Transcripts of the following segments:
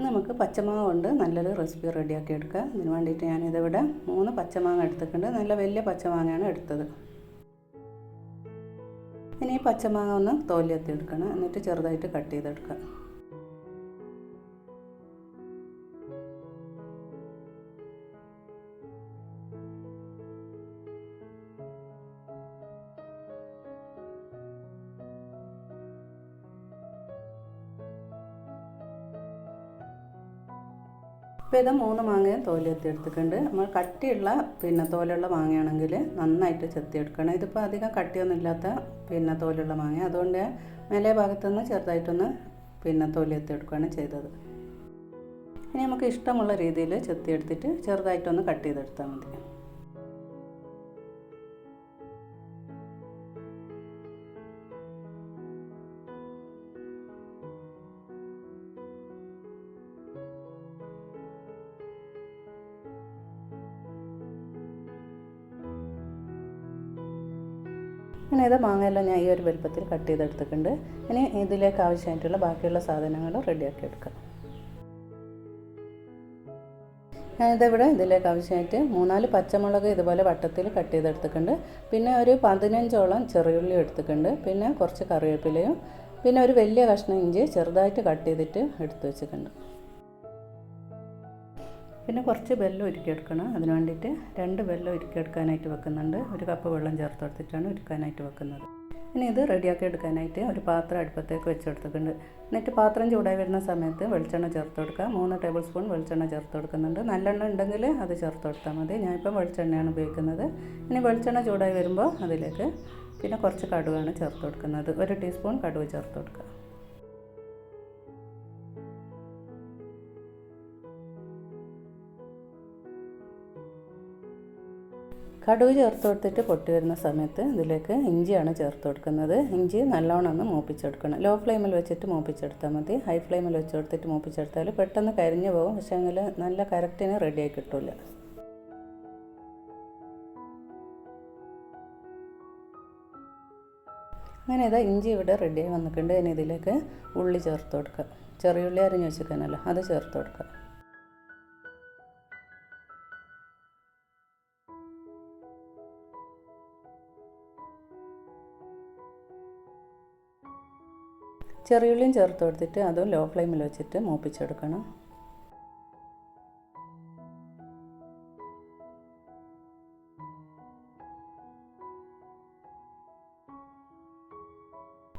നമുക്ക് പച്ചമാങ്ങ കൊണ്ട് നല്ലൊരു റെസിപ്പി റെഡിയാക്കി എടുക്കാം. അതിന് വേണ്ടിയിട്ട് ഞാനിതിവിടെ മൂന്ന് പച്ചമാങ്ങ എടുത്തിട്ടുണ്ട്. നല്ല വലിയ പച്ചമാങ്ങയാണ് എടുത്തത്. ഇനി ഈ പച്ചമാങ്ങ ഒന്ന് തോലിയെത്തി എടുക്കണം. എന്നിട്ട് ചെറുതായിട്ട് കട്ട് ചെയ്തെടുക്കാം. ഇപ്പോൾ ഇത് മൂന്ന് മാങ്ങയും തോലെത്തി എടുത്തിട്ടുണ്ട്. നമ്മൾ കട്ടിയുള്ള പിന്നെ തോലുള്ള മാങ്ങയാണെങ്കിൽ നന്നായിട്ട് ചെത്തിയെടുക്കണം ഇതിപ്പോൾ അധികം കട്ടിയൊന്നും ഇല്ലാത്ത പിന്നെ തോലുള്ള മാങ്ങ. അതുകൊണ്ട് മേലെ ഭാഗത്തുനിന്ന് ചെറുതായിട്ടൊന്ന് പിന്നെ തോലെത്തി എടുക്കുകയാണ് ചെയ്തത്. ഇനി നമുക്ക് ഇഷ്ടമുള്ള രീതിയിൽ ചെത്തിയെടുത്തിട്ട് ചെറുതായിട്ടൊന്ന് കട്ട് ചെയ്തെടുത്താൽ മതി. അങ്ങനെ ഇത് മാങ്ങയെല്ലാം ഞാൻ ഈ ഒരു വലുപ്പത്തിൽ കട്ട് ചെയ്തെടുത്തിട്ടുണ്ട്. ഇനി ഇതിലേക്ക് ആവശ്യമായിട്ടുള്ള ബാക്കിയുള്ള സാധനങ്ങൾ റെഡിയാക്കി എടുക്കാം. ഞാനിതിവിടെ ഇതിലേക്ക് ആവശ്യമായിട്ട് മൂന്നാൽ പച്ചമുളക് ഇതുപോലെ വട്ടത്തിൽ കട്ട് ചെയ്തെടുത്തിട്ടുണ്ട്. പിന്നെ ഒരു പതിനഞ്ചോളം ചെറിയുള്ളി എടുത്തിട്ടുണ്ട്. പിന്നെ കുറച്ച് കറിവേപ്പിലയും പിന്നെ ഒരു വലിയ കഷ്ണം ഇഞ്ചി ചെറുതായിട്ട് കട്ട് ചെയ്തിട്ട് എടുത്തു വെച്ചിട്ടുണ്ട്. പിന്നെ കുറച്ച് വെല്ലം ഉരുക്കിയെടുക്കണം. അതിന് വേണ്ടിയിട്ട് രണ്ട് വെല്ലം ഉരുക്കി ഉരുക്കിയെടുക്കാനായിട്ട് വെക്കുന്നുണ്ട്. ഒരു കപ്പ് വെള്ളം ചേർത്ത് കൊടുത്തിട്ടാണ് ഉരുക്കാനായിട്ട് വെക്കുന്നത്. ഇനി ഇത് റെഡിയാക്കി എടുക്കാനായിട്ട് ഒരു പാത്രം അടുപ്പത്തേക്ക് വെച്ചെടുത്തിട്ടുണ്ട്. എന്നിട്ട് പാത്രം ചൂടായി വരുന്ന സമയത്ത് വെളിച്ചെണ്ണ ചേർത്ത് കൊടുക്കുക. മൂന്ന് ടേബിൾ സ്പൂൺ വെളിച്ചെണ്ണ ചേർത്ത് കൊടുക്കുന്നുണ്ട്. നല്ലെണ്ണ ഉണ്ടെങ്കിൽ അത് ചേർത്ത് കൊടുത്താൽ മതി. ഞാനിപ്പം വെളിച്ചെണ്ണയാണ് ഉപയോഗിക്കുന്നത്. ഇനി വെളിച്ചെണ്ണ ചൂടായി വരുമ്പോൾ അതിലേക്ക് പിന്നെ കുറച്ച് കടുവാണ് ചേർത്ത് കൊടുക്കുന്നത്. ഒരു ടീസ്പൂൺ കടുവ് ചേർത്ത് കൊടുക്കുക. കടുവ് ചേർത്ത് കൊടുത്തിട്ട് പൊട്ടി വരുന്ന സമയത്ത് ഇതിലേക്ക് ഇഞ്ചിയാണ് ചേർത്ത് കൊടുക്കുന്നത്. ഇഞ്ചി നല്ലോണം ഒന്ന് മൂപ്പിച്ചെടുക്കണം. ലോ ഫ്ലെയിമിൽ വെച്ചിട്ട് മൂപ്പിച്ചെടുത്താൽ മതി. ഹൈ ഫ്ലെയിമിൽ വെച്ച് കൊടുത്തിട്ട് മൂപ്പിച്ചെടുത്താൽ പെട്ടെന്ന് കരിഞ്ഞു പോകും. പക്ഷേ എങ്കിൽ നല്ല കറക്റ്റിന് റെഡിയായി കിട്ടില്ല അങ്ങനെ ഇതാ ഇഞ്ചി ഇവിടെ റെഡിയായി വന്നിട്ടുണ്ട്. ഇനി ഇതിലേക്ക് ഉള്ളി ചേർത്ത് കൊടുക്കുക. ചെറിയ ഉള്ളി അരിഞ്ഞ് വെച്ചിരിക്കാനല്ലോ. അത് ചേർത്ത് കൊടുക്കുക. ചെറിയുള്ളിയും ചേർത്ത് കൊടുത്തിട്ട് അതും ലോ ഫ്ലെയിമിൽ വെച്ചിട്ട് മൂപ്പിച്ചെടുക്കണം.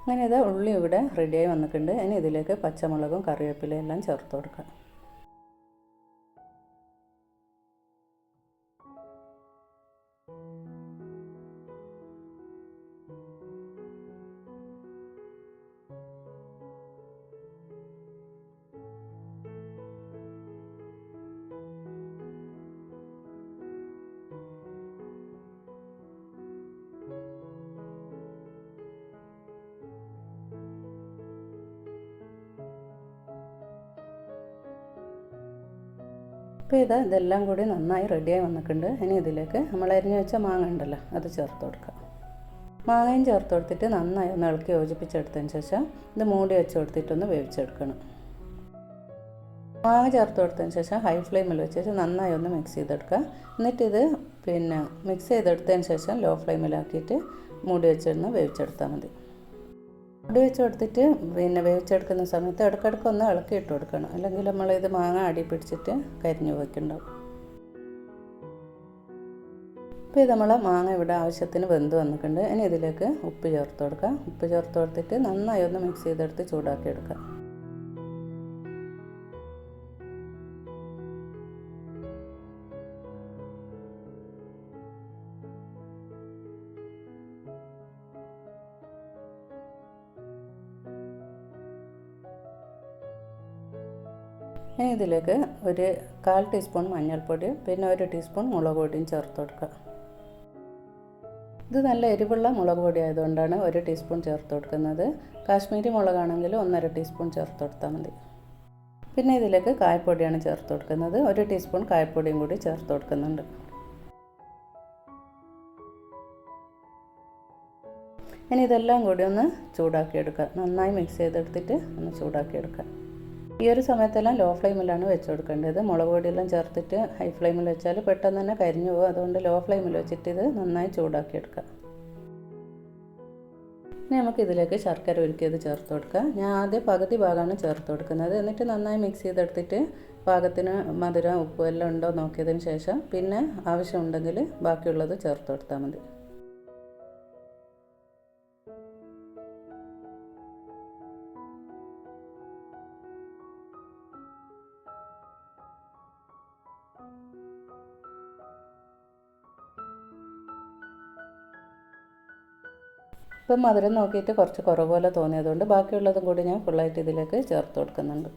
അങ്ങനെ ഇത് ഉള്ളി ഇവിടെ റെഡിയായി വന്നിട്ടുണ്ട്. ഇനി ഇതിലേക്ക് പച്ചമുളകും കറിവേപ്പിലയും എല്ലാം ചേർത്ത് കൊടുക്കാം. അപ്പോൾ ഇത് ഇതെല്ലാം കൂടി നന്നായി റെഡിയായി വന്നിട്ടുണ്ട്. ഇനി ഇതിലേക്ക് നമ്മൾ അരിഞ്ഞു വെച്ച മാങ്ങ ഉണ്ടല്ലോ അത് ചേർത്ത് കൊടുക്കുക മാങ്ങയും ചേർത്ത് കൊടുത്തിട്ട് നന്നായി ഒന്ന് ഇളക്കി യോജിപ്പിച്ചെടുത്തതിന് ശേഷം ഇത് മൂടി വെച്ച് കൊടുത്തിട്ടൊന്ന് വേവിച്ചെടുക്കണം. മാങ്ങ ചേർത്ത് കൊടുത്തതിന് ശേഷം ഹൈ ഫ്ലെയിമിൽ വെച്ചിട്ട് നന്നായി ഒന്ന് മിക്സ് ചെയ്തെടുക്കുക. എന്നിട്ടിത് പിന്നെ മിക്സ് ചെയ്തെടുത്തതിന് ശേഷം ലോ ഫ്ലെയിമിലാക്കിയിട്ട് മൂടി വെച്ചിരുന്ന് വേവിച്ചെടുത്താൽ മതി. മൂടി വെച്ച് കൊടുത്തിട്ട് പിന്നെ വേവിച്ചെടുക്കുന്ന സമയത്ത് ഇടയ്ക്കിടയ്ക്ക് ഒന്ന് ഇളക്കി ഇട്ട് കൊടുക്കണം. അല്ലെങ്കിൽ നമ്മൾ ഇത് മാങ്ങ അടി പിടിച്ചിട്ട് കരിഞ്ഞു പോയിക്കുണ്ടാവും ഇപ്പോൾ ഇത് നമ്മൾ മാങ്ങ ഇവിടെ ആവശ്യത്തിന് വെന്ത് വന്നിട്ടുണ്ട്. ഇനി ഇതിലേക്ക് ഉപ്പ് ചേർത്ത് കൊടുക്കുക ഉപ്പ് ചേർത്ത് കൊടുത്തിട്ട് നന്നായി ഒന്ന് മിക്സ് ചെയ്തെടുത്ത് ചൂടാക്കി എടുക്കുക ഇനി ഇതിലേക്ക് ഒരു കാൽ ടീസ്പൂൺ മഞ്ഞൾപ്പൊടിയും പിന്നെ ഒരു ടീസ്പൂൺ മുളക് പൊടിയും ചേർത്ത് കൊടുക്കുക. ഇത് നല്ല എരിവുള്ള മുളക് പൊടി ആയതുകൊണ്ടാണ് ഒരു ടീസ്പൂൺ ചേർത്ത് കൊടുക്കുന്നത്. കാശ്മീരി മുളകാണെങ്കിൽ ഒന്നര ടീസ്പൂൺ ചേർത്ത് കൊടുത്താൽ മതി. പിന്നെ ഇതിലേക്ക് കായപ്പൊടിയാണ് ചേർത്ത് കൊടുക്കുന്നത്. ഒരു ടീസ്പൂൺ കായപ്പൊടിയും കൂടി ചേർത്ത് കൊടുക്കുന്നുണ്ട്. ഇനി ഇതെല്ലാം കൂടി ഒന്ന് ചൂടാക്കിയെടുക്കുക നന്നായി മിക്സ് ചെയ്തെടുത്തിട്ട് ഒന്ന് ചൂടാക്കി എടുക്കുക. ഈ ഒരു സമയത്തെല്ലാം ലോ ഫ്ലെയിമിലാണ് വെച്ച് കൊടുക്കേണ്ടത്. മുളക് പൊടിയെല്ലാം ചേർത്തിട്ട് ഹൈ ഫ്ലെയിമിൽ വെച്ചാൽ പെട്ടെന്ന് തന്നെ കരിഞ്ഞു പോകും. അതുകൊണ്ട് ലോ ഫ്ലെയിമിൽ വെച്ചിട്ട് ഇത് നന്നായി ചൂടാക്കിയെടുക്കാം ഇനി നമുക്ക് ഇതിലേക്ക് ശർക്കര ഉരുക്കിയത് ചേർത്ത് കൊടുക്കുക. ഞാൻ ആദ്യം പകുതി ഭാഗമാണ് ചേർത്ത് കൊടുക്കുന്നത്. എന്നിട്ട് നന്നായി മിക്സ് ചെയ്തെടുത്തിട്ട് പാകത്തിന് മധുരം ഉപ്പ് എല്ലാം ഉണ്ടോ നോക്കിയതിന് ശേഷം പിന്നെ ആവശ്യമുണ്ടെങ്കിൽ ബാക്കിയുള്ളത് ചേർത്ത് കൊടുത്താൽ മതി. ഇപ്പം മധുരം നോക്കിയിട്ട് കുറച്ച് കുറവ് പോലെ തോന്നിയതുകൊണ്ട് ബാക്കിയുള്ളതും കൂടി ഞാൻ ഫുള്ളായിട്ട് ഇതിലേക്ക് ചേർത്ത് കൊടുക്കുന്നുണ്ട്.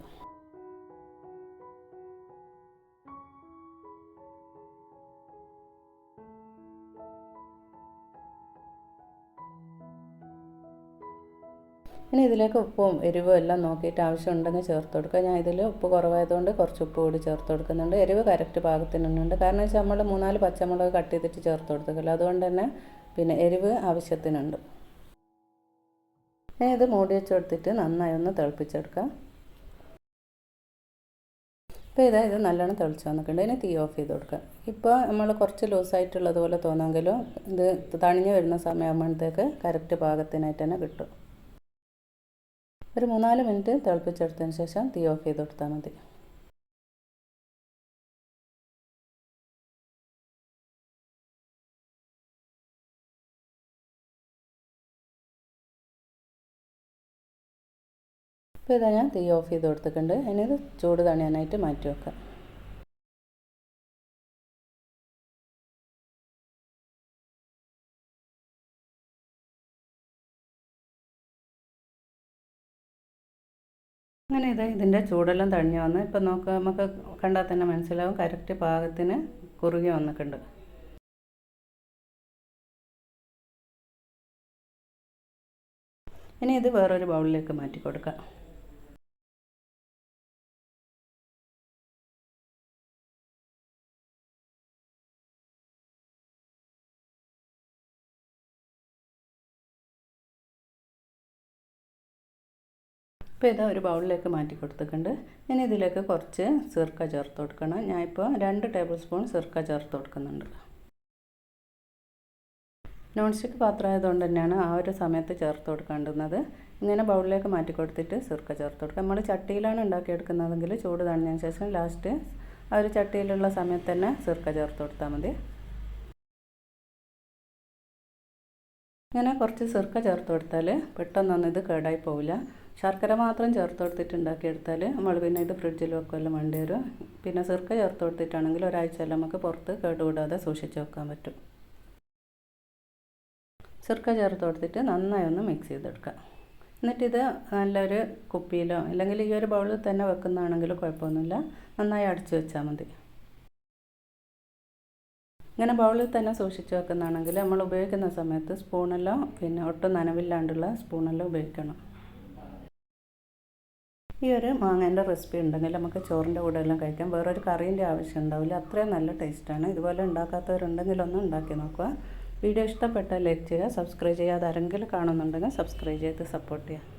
ഇനി ഇതിലേക്ക് ഉപ്പും എരിവും എല്ലാം നോക്കിയിട്ട് ആവശ്യമുണ്ടെങ്കിൽ ചേർത്ത് കൊടുക്കുക. ഞാൻ ഇതിൽ ഉപ്പ് കുറവായതുകൊണ്ട് കുറച്ച് ഉപ്പ് കൂടി ചേർത്ത് കൊടുക്കുന്നുണ്ട്. എരിവ് കറക്റ്റ് പാകത്തിനുണ്ട് കാരണം വെച്ചാൽ നമ്മൾ മൂന്നാൽ പച്ചമുളക് കട്ട് ചെയ്തിട്ട് ചേർത്ത് കൊടുത്തിട്ടില്ല. അതുകൊണ്ട് തന്നെ പിന്നെ എരിവ് ആവശ്യത്തിനുണ്ട്. ഇനി ഇത് മൂടി വെച്ച് കൊടുത്തിട്ട് നന്നായി ഒന്ന് തിളപ്പിച്ചെടുക്കാം. അപ്പോൾ ഇതാ ഇത് നല്ലോണം തിളച്ച് വന്നിട്ടുണ്ട്. ഇനി തീ ഓഫ് ചെയ്ത് കൊടുക്കുക ഇപ്പോൾ നമ്മൾ കുറച്ച് ലൂസായിട്ടുള്ളത് പോലെ തോന്നുമെങ്കിലും ഇത് തണിഞ്ഞ് വരുന്ന സമയമാകുമ്പോഴത്തേക്ക് കറക്റ്റ് പാകത്തിനായിട്ട് തന്നെ കിട്ടും. ഒരു മൂന്നാൽ മിനിറ്റ് തിളപ്പിച്ചെടുത്തതിന് ശേഷം തീ ഓഫ് ചെയ്ത് കൊടുത്താൽ മതി. ഇപ്പോൾ ഇതാ ഞാൻ തീ ഓഫ് ചെയ്ത് കൊടുത്തിട്ടുണ്ട്. ഇനി ഇത് ചൂട് തണിയാനായിട്ട് മാറ്റി വെക്കാം. അങ്ങനെ ഇത് ഇതിന്റെ ചൂടെല്ലാം തണിഞ്ഞു വന്ന് ഇപ്പം നോക്കുക നമുക്ക് കണ്ടാൽ തന്നെ മനസ്സിലാവും കറക്റ്റ് പാകത്തിന് കുറുകി വന്നിട്ടുണ്ട്. ഇനി ഇത് വേറൊരു ബൗളിലേക്ക് മാറ്റി കൊടുക്കാം. ഇപ്പോൾ ഇതാ ഒരു ബൗളിലേക്ക് മാറ്റി കൊടുത്തിട്ടുണ്ട്. ഇനി ഇതിലേക്ക് കുറച്ച് സിർക്ക ചേർത്ത് കൊടുക്കണം. ഞാനിപ്പോൾ രണ്ട് ടേബിൾ സ്പൂൺ സിർക്ക ചേർത്ത് കൊടുക്കുന്നുണ്ട്. നോൺ സ്റ്റിക്ക് പാത്രമായതുകൊണ്ട് തന്നെയാണ് ആ ഒരു സമയത്ത് ചേർത്ത് കൊടുക്കേണ്ടുന്നത് ഇങ്ങനെ ബൗളിലേക്ക് മാറ്റി കൊടുത്തിട്ട് സിർക്ക ചേർത്ത് കൊടുക്കുക. നമ്മൾ ചട്ടിയിലാണ് ഉണ്ടാക്കിയെടുക്കുന്നതെങ്കിൽ ചൂട് തണിഞ്ഞതിന് ശേഷം ലാസ്റ്റ് ആ ഒരു ചട്ടിയിലുള്ള സമയത്ത് തന്നെ സിർക്ക ചേർത്ത് കൊടുത്താൽ മതി. ഇങ്ങനെ കുറച്ച് സിർക്ക ചേർത്ത് കൊടുത്താൽ പെട്ടെന്നൊന്നും ഇത് കേടായി പോവില്ല. ശർക്കര മാത്രം ചേർത്ത് കൊടുത്തിട്ട് ഉണ്ടാക്കിയെടുത്താൽ നമ്മൾ പിന്നെ ഇത് ഫ്രിഡ്ജിൽ വെക്കുമല്ലോ വേണ്ടി വരും. പിന്നെ സിർക്ക ചേർത്ത് കൊടുത്തിട്ടാണെങ്കിൽ ഒരാഴ്ച നമുക്ക് പുറത്ത് കേടുകൂടാതെ സൂക്ഷിച്ച് വെക്കാൻ പറ്റും. സിർക്ക ചേർത്ത് കൊടുത്തിട്ട് നന്നായി ഒന്ന് മിക്സ് ചെയ്തെടുക്കുക എന്നിട്ടിത് നല്ലൊരു കുപ്പിയിലോ അല്ലെങ്കിൽ ഈ ഒരു ബൗളിൽ തന്നെ വെക്കുന്നതാണെങ്കിലും കുഴപ്പമൊന്നുമില്ല. നന്നായി അടച്ചു വെച്ചാൽ മതി. ഇങ്ങനെ ബൗളിൽ തന്നെ സൂക്ഷിച്ച് വെക്കുന്നതാണെങ്കിൽ നമ്മൾ ഉപയോഗിക്കുന്ന സമയത്ത് സ്പൂണെല്ലാം പിന്നെ ഒട്ടും നനവില്ലാണ്ടുള്ള സ്പൂണെല്ലാം ഉപയോഗിക്കണം. ഈ ഒരു മാങ്ങേന്റെ റെസിപ്പി ഉണ്ടെങ്കിൽ നമുക്ക് ചോറിന്റെ കൂടെ എല്ലാം കഴിക്കാം. വേറൊരു കറീന്റെ ആവശ്യം ഉണ്ടാവില്ല. അത്രയും നല്ല ടേസ്റ്റാണ് ഇതുപോലെ ഉണ്ടാക്കാത്തവരുണ്ടെങ്കിൽ ഒന്ന് ഉണ്ടാക്കി നോക്കുക. വീഡിയോ ഇഷ്ടപ്പെട്ടാൽ ലൈക്ക് ചെയ്യുക സബ്സ്ക്രൈബ് ചെയ്യാതെ ആരെങ്കിലും കാണുന്നുണ്ടെങ്കിൽ സബ്സ്ക്രൈബ് ചെയ്ത് സപ്പോർട്ട് ചെയ്യുക.